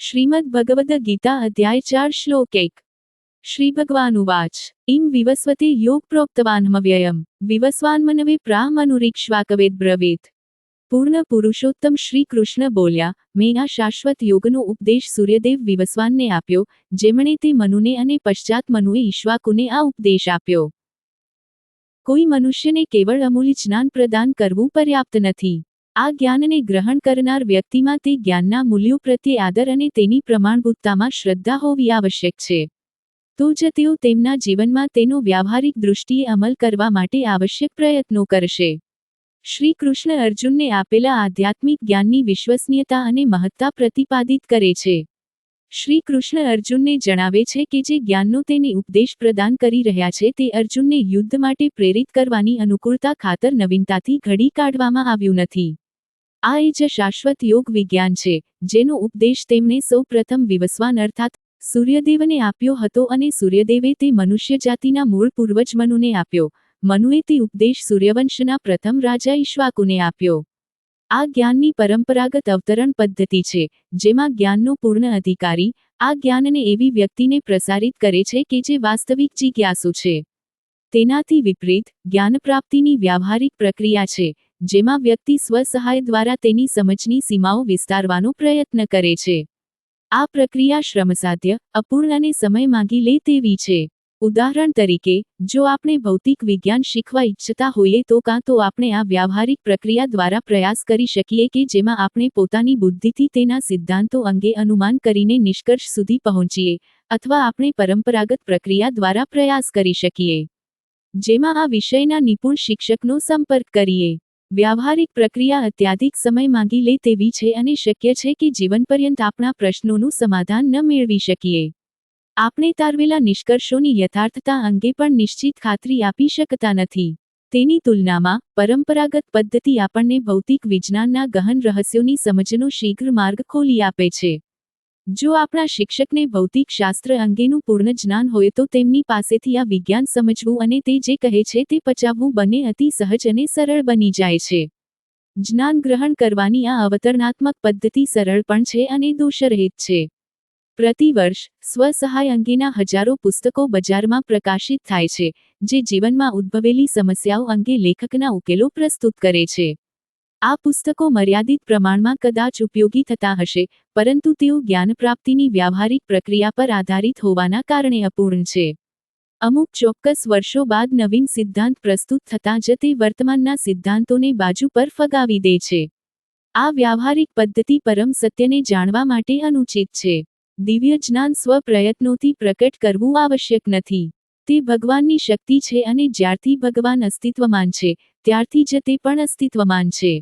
શ્રીમદ ભગવદ ગીતા અધ્યાય ચાર શ્લોક એક. શ્રી ભગવાન ઉવાચ ઇમ વિવસ્વતે યોગ પ્રોક્તવાન્મવ્યયમ વિવસ્વાન્મનવે પ્રામનુરીક્ષ્વાકવેદ બ્રવેત પૂર્ણ પુરુષોત્તમ શ્રી કૃષ્ણ બોલ્યા મેં આ શાશ્વત યોગનો ઉપદેશ સૂર્યદેવ વિવસ્વાનને આપ્યો, જેમણે તે મનુને અને પશ્ચાત મનુએ ઈશ્વાકુને આ ઉપદેશ આપ્યો. કોઈ મનુષ્યને કેવળ અમૂલ્ય જ્ઞાન પ્રદાન કરવું પર્યાપ્ત નથી. આ જ્ઞાનને ગ્રહણ કરનાર વ્યક્તિમાં તે જ્ઞાનના મૂલ્યો પ્રત્યે આદર અને તેની પ્રમાણભૂતતામાં શ્રદ્ધા હોવી આવશ્યક છે. તો જ તેઓ તેમના જીવનમાં તેનો વ્યાવહારિક દૃષ્ટિએ અમલ કરવા માટે આવશ્યક પ્રયત્નો કરશે. શ્રી કૃષ્ણ અર્જુનને આપેલા આધ્યાત્મિક જ્ઞાનની વિશ્વસનીયતા અને મહત્તા પ્રતિપાદિત કરે છે. શ્રી કૃષ્ણ અર્જુનને જણાવે છે કે જે જ્ઞાનનો તેને ઉપદેશ પ્રદાન કરી રહ્યા છે તે અર્જુનને યુદ્ધ માટે પ્રેરિત કરવાની અનુકૂળતા ખાતર નવીનતાથી ઘડી કાઢવામાં આવ્યું નથી. આ એ જ શાશ્વત યોગ વિજ્ઞાન છે, જેનો ઉપદેશ તેમણે સૌ પ્રથમ વિવસ્વાન અર્થાત, સૂર્યદેવને આપ્યો હતો અને સૂર્યદેવે તે મનુષ્ય જાતિના મૂળ પૂર્વજ મનુને આપ્યો. મનુએ તે ઉપદેશ સૂર્યવંશના પ્રથમ રાજા ઈશ્વાકુને આપ્યો. આ જ્ઞાનની પરંપરાગત અવતરણ પદ્ધતિ છે, જેમાં જ્ઞાનનો પૂર્ણ અધિકારી, આ જ્ઞાનને એવી વ્યક્તિને પ્રસારિત કરે છે કે જે વાસ્તવિક જિજ્ઞાસુ છે. તેનાથી વિપરીત જ્ઞાન પ્રાપ્તિની વ્યાવહારિક પ્રક્રિયા છે જેમાં વ્યક્તિ સ્વસહાય દ્વારા તેની સમજની સીમાઓ વિસ્તારવાનો પ્રયત્ન કરે છે. આ પ્રક્રિયા શ્રમસાધ્ય, અપૂર્ણ અને સમય માંગી લે તેવી છે. ઉદાહરણ તરીકે, જો આપણે ભૌતિક વિજ્ઞાન શીખવા ઈચ્છતા હોઈએ તો કાં તો આપણે આ વ્યવહારિક પ્રક્રિયા દ્વારા પ્રયાસ કરી શકીએ કે જેમાં આપણે પોતાની બુદ્ધિથી તેના સિદ્ધાંતો અંગે અનુમાન કરીને નિષ્કર્ષ સુધી પહોંચીએ, અથવા આપણે પરંપરાગત પ્રક્રિયા દ્વારા પ્રયાસ કરી શકીએ. જેમાં આ વિષયના નિપુણ શિક્ષકનો સંપર્ક કરીએ. વ્યાવહારિક પ્રક્રિયા અત્યાધિક સમય માંગી લે તેવી છે અને શક્ય છે કે જીવનપર્યંત આપણા પ્રશ્નોનું સમાધાન ન મેળવી શકીએ. આપણે તારવેલા નિષ્કર્ષોની યથાર્થતા અંગે પણ નિશ્ચિત ખાતરી આપી શકતા નથી. તેની તુલનામાં પરંપરાગત પદ્ધતિ આપણને ભૌતિક વિજ્ઞાનના ગહન રહસ્યોની સમજનો શીઘ્ર માર્ગ ખોલી આપે છે. જો આપણા શિક્ષકને ભૌતિક શાસ્ત્ર અંગેનું પૂર્ણ જ્ઞાન હોય તો તેમની પાસેથી આ વિજ્ઞાન સમજવું અને તે જે કહે છે તે પચાવવું બંને અતિ સહજ અને સરળ બની જાય છે. જ્ઞાન ગ્રહણ કરવાની આ અવતરણાત્મક પદ્ધતિ સરળ પણ છે અને દોષરહિત છે. પ્રતિવર્ષ સ્વસહાય અંગેના હજારો પુસ્તકો બજારમાં પ્રકાશિત થાય છે, જે જીવનમાં ઉદ્ભવેલી સમસ્યાઓ અંગે લેખકના ઉકેલો પ્રસ્તુત કરે છે. આ પુસ્તકો મર્યાદિત પ્રમાણમાં કદાચ ઉપયોગી થતા હશે, પરંતુ તેઓ જ્ઞાનપ્રાપ્તિની વ્યાવહારિક પ્રક્રિયા પર આધારિત હોવાના કારણે અપૂર્ણ છે. અમુક ચોક્કસ વર્ષો બાદ નવીન સિદ્ધાંત પ્રસ્તુત થતાં જ તે વર્તમાનના સિદ્ધાંતોને બાજુ પર ફગાવી દે છે. આ વ્યાવહારિક પદ્ધતિ પરમ સત્યને જાણવા માટે અનુચિત છે. દિવ્ય જ્ઞાન સ્વ પ્રયત્નોથી પ્રકટ કરવું આવશ્યક નથી. તે ભગવાનની શક્તિ છે અને જ્યારથી ભગવાન અસ્તિત્વમાન છે, ત્યારથી જ તે પણ અસ્તિત્વમાન છે.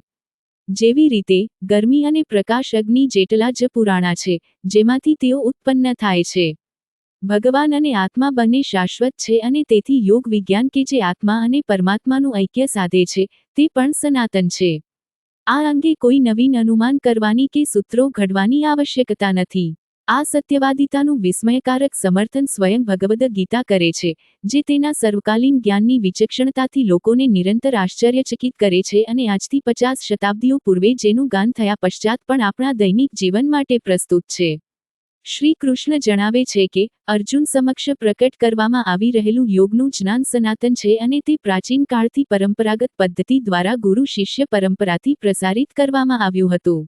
જેવી રીતે, ગરમી અને પ્રકાશ અગ્નિ જેટલા જ પુરાણા છે, જેમાંથી તેઓ ઉત્પન્ન થાય છે. ભગવાન અને આત્મા બંને શાશ્વત છે અને તેથી યોગ વિજ્ઞાન કે જે આત્મા અને પરમાત્માનું ઐક્ય સાધે છે, તે પણ સનાતન છે. આ અંગે કોઈ નવીન અનુમાન કરવાની કે સૂત્રો ઘડવાની આવશ્યકતા નથી. આ સત્યવાદિતાનું વિસ્મયકારક સમર્થન સ્વયં ભગવદ ગીતા કરે છે, જે તેના સર્વકાલીન જ્ઞાનની વિચક્ષણતાથી લોકોને નિરંતર આશ્ચર્યચકિત કરે છે અને આજથી પચાસ શતાબ્દીઓ પૂર્વે જેનું ગાન થયા પશ્ચાત પણ આપણા દૈનિક જીવન માટે પ્રસ્તુત છે. શ્રી કૃષ્ણ જણાવે છે કે, અર્જુન સમક્ષ પ્રકટ કરવામાં આવી રહેલું યોગનું જ્ઞાન સનાતન છે અને તે પ્રાચીન કાળથી પરંપરાગત પદ્ધતિ દ્વારા ગુરુ શિષ્ય પરંપરાથી પ્રસારિત કરવામાં આવ્યું હતું.